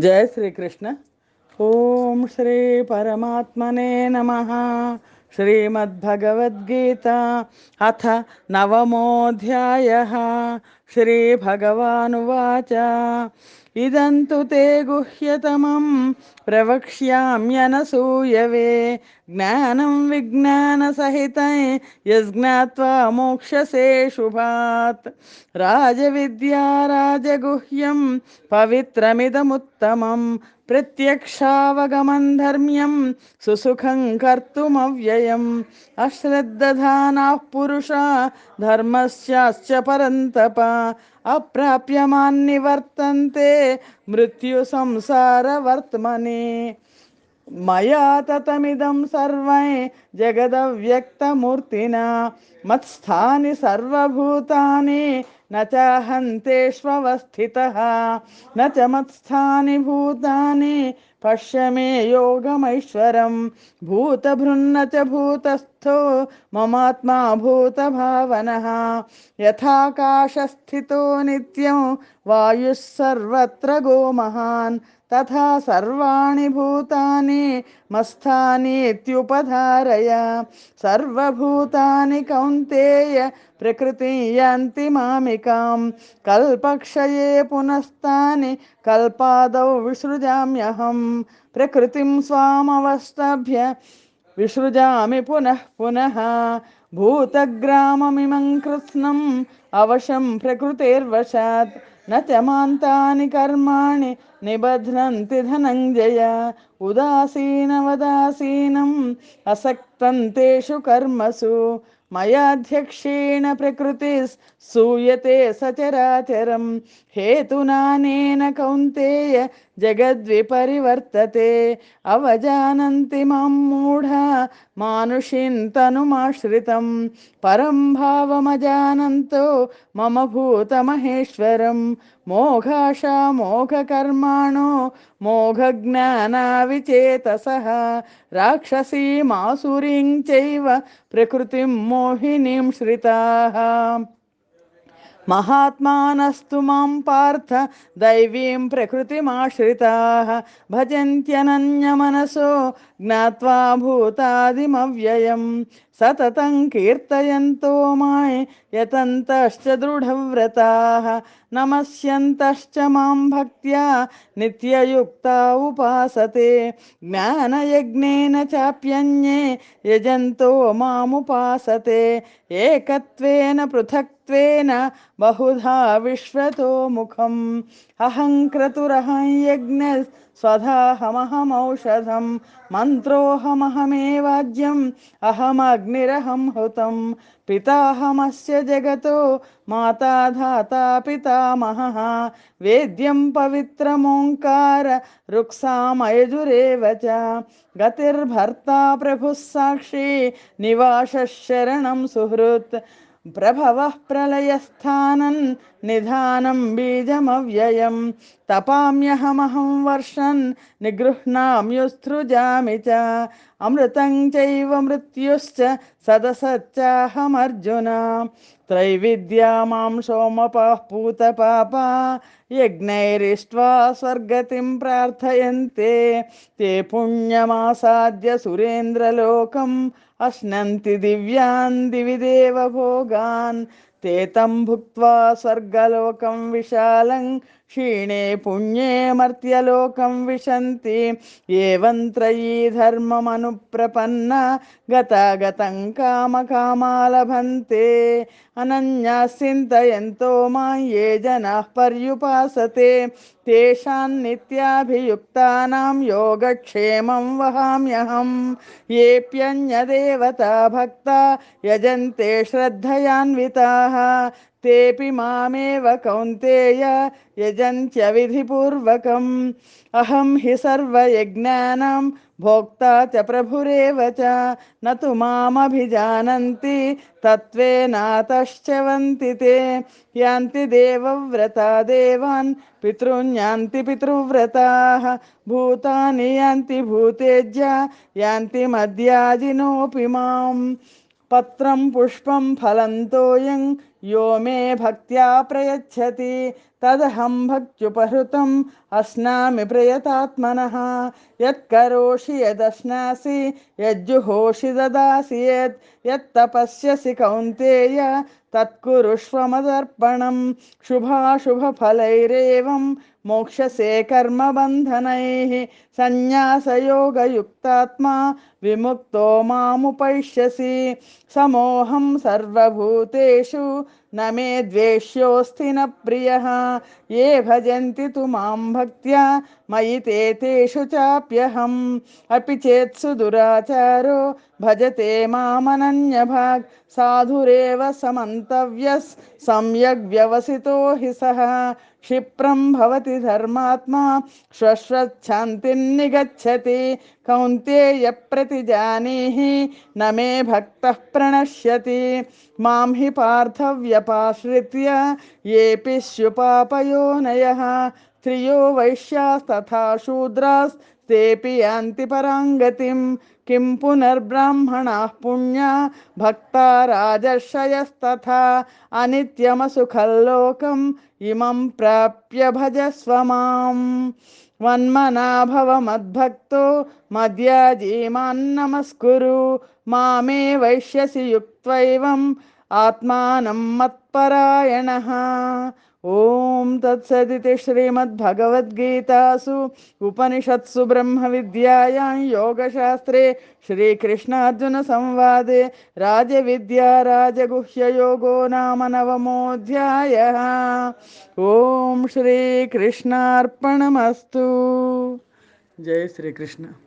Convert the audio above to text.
జయ శ్రీకృష్ణ. ఓం శ్రీ పరమాత్మనే నమ. శ్రీమద్భగవద్గీత అథ నవమోధ్యాయ. श्रीभगवानुवाच। इदं तु ते गुह्यतमं प्रवक्ष्याम्यनसूयवे ज्ञानं विज्ञानसहितं यज्ज्ञात्वा मोक्षसे शुभात्। राजविद्या राजगुह्यं पवित्रमिदमुत्तमं। प्रत्यक्षावगमं धर्म्यं सुसुखं कर्तुमव्ययम्। अश्रद्दधानाः पुरुषा, धर्मस्याश्च परन्तपा। అప్రాప్యమాన్ని వర్తంతే మృత్యు సంసార వర్త్మని. మయా తతమిదం సర్వై జగదవ్యక్తమూర్తినా. మత్స్థాని సర్వభూతాని न चाहन्तेष्वस्थितः न च मत्स्थानि भूतानि, पश्य मे योगमैश्वरं भूतभृन्न च भूतस्थो, ममात्मा भूतभावनः। यथाकाशस्थितो नित्यं, वायुः सर्वत्र गोमहान्। तथा सर्वाणि भूतानि मस्थानीत्युपधारय सर्वभूतानि कौन्तेय प्रकृतिं यान्ति मामिकां कल्पक्षये पुनस्तानि कल्पादौ विसृजाम्यहं प्रकृतिं स्वामवष्टभ्य विसृजामि पुनः पुनः। भूतग्राममिमं कृत्स्नम् अवशं प्रकृतेर्वशात्। न च मान्तानि कर्माणि निबध्नन्ति धनञ्जय उदासीनवदासीनम् असक्तं तेषु कर्मसु మయాధ్యక్షేణ ప్రకృతి సూయతే సచరాచరం. హేతునానేన కౌంతేయ జగద్విపరివర్తతే. అవజానంతి మాం మూఢ మానుషిన్ తనుమాశ్రితం. పరం భావమజానంతో మమ భూతమహేశ్వరం. మోఘాషా మోఘకర్మాణో మోఘజ్ఞానావిచేతస. రాక్షసీమాసురీం చైవ ప్రకృతిం మో मोहिनीं श्रिताः। महात्मानस्तु माँ पार्थ दैवीं प्रकृतिमाश्रिताः। भजन्त्यनन्यमनसो ज्ञात्वा भूतादिमव्ययं सततं कीर्तयन्तो माय यतन्तश्च दृढव्रताः, नमस्यन्तश्च माँ भक्त्या नित्ययुक्ता उपासते। ज्ञानयज्ञेन चाप्यन्ये यजन्तो मामुपासते। एकत्वेन पृथक्त्वेन बहुधा विश्वतो मुखम्। अहं क्रतुरहं यज्ञः स्वधाहमहमौषधं मन्त्रोऽहमहमेवाज्यम् अहमग्निरहं हुतं पिताहमस्य जगतो माता धाता पितामहः। वेद्यं पवित्रमोङ्कार, रुक्सामयजुरेव च। गतिर्भर्ता प्रभुः साक्षी निवासः सुहृत्। प्रभवः प्रलयस्थानं निधानं बीजमव्ययं तपाम्यहमहं वर्षन् निगृह्णाम्युत्सृजामि च। अमृतं चैव मृत्युश्च सदसच्चाहमर्जुन त्रैविद्या मां सोमपाः पूतपापा यज्ञैरिष्ट्वा स्वर्गतिं प्रार्थयन्ते ते पुण्यमासाद्य सुरेन्द्रलोकम् अश्नन्ति दिव्यान् दिवि देवभोगान् ते तं भुक्त्वा स्वर्गलोकं विशालं क्षीणे पुण्ये मर्त्यलोकं विशन्ति एवं त्रयी धर्ममनुप्रपन्ना गतागतं कामकामा लभन्ते अनन्याः चिन्तयन्तो मां ये जनाः पर्युपासते तेषां नित्याभियुक्तानां योगक्षेमं वहाम्यहं। येऽप्यन्यदेवता भक्ता यजन्ते श्रद्धयान्विताः। तेऽपि मामेव कौन्तेय यजन्त्यविधिपूर्वकम्। अहं हि सर्वयज्ञानां भोक्ता च प्रभुरेव च। न तु मामभिजानन्ति तत्त्वेनातश्च वन्ति ते। यान्ति देवव्रता देवान् पितॄन्यान्ति पितृव्रताः। भूतानि यान्ति भूतेज्या, यान्ति मद्याजिनोऽपि माम्। पत्रं पुष्पं फलं तोयं यो मे भक्त्या प्रयच्छति। तदहं भक्त्युपहृतम् अस्नामि प्रयतात्मनः। यत्करोषि यदश्नासि यज्जुहोषि ददासि यत्, यत्तपस्यसि कौन्तेय तत्कुरुष्वमदर्पणं शुभाशुभफलैरेवं मोक्षसे कर्मबन्धनैः सन्न्यासयोगयुक्तात्मा विमुक्तो मामुपैष्यसि। समोऽहं सर्वभूतेषु न मे द्वेष्योऽस्ति न प्रियः। ये भजन्ति तु माँ भक्त्या, मयि ते तेषु चाप्यहम्। अपि चेत्सु दुराचारो भजते मामनन्यभाग्। साधुरेव साधुरव सम्यग् व्यवसितो हि सः। क्षिप्रं भवति धर्मात्मा श्वश्वच्छान्तिन्निगच्छति कौन्तेयप्रतिजानीहि न मे भक्तः प्रणश्यति। माँ हि पार्थव्यपाश्रित्य येऽपि स्युपापयोनयः स्त्रियो वैश्यास्तथा शूद्रास्तेऽपि यान्ति पराङ्गतिं किं पुनर्ब्राह्मणाः पुण्या भक्ता राजर्षयस्तथा अनित्यमसुखल्लोकम् इमं प्राप्य भजस्व माम्। वन्मना भव मद्भक्तो मद्याजीमान्नमस्कुरु वैश्यसि युक्त्वैवम् आत्मानं मत्परायणः। ఓం తత్సదితి శ్రీమద్భగవద్గీతాసు ఉపనిషత్సు బ్రహ్మ విద్యాయాం యోగశాస్త్రే శ్రీకృష్ణార్జున సంవాదే రాజవిద్యా రాజగుహ్యయోగో నామ నవమోధ్యాయ. ఓం శ్రీకృష్ణార్పణమస్తు. జై శ్రీకృష్ణ.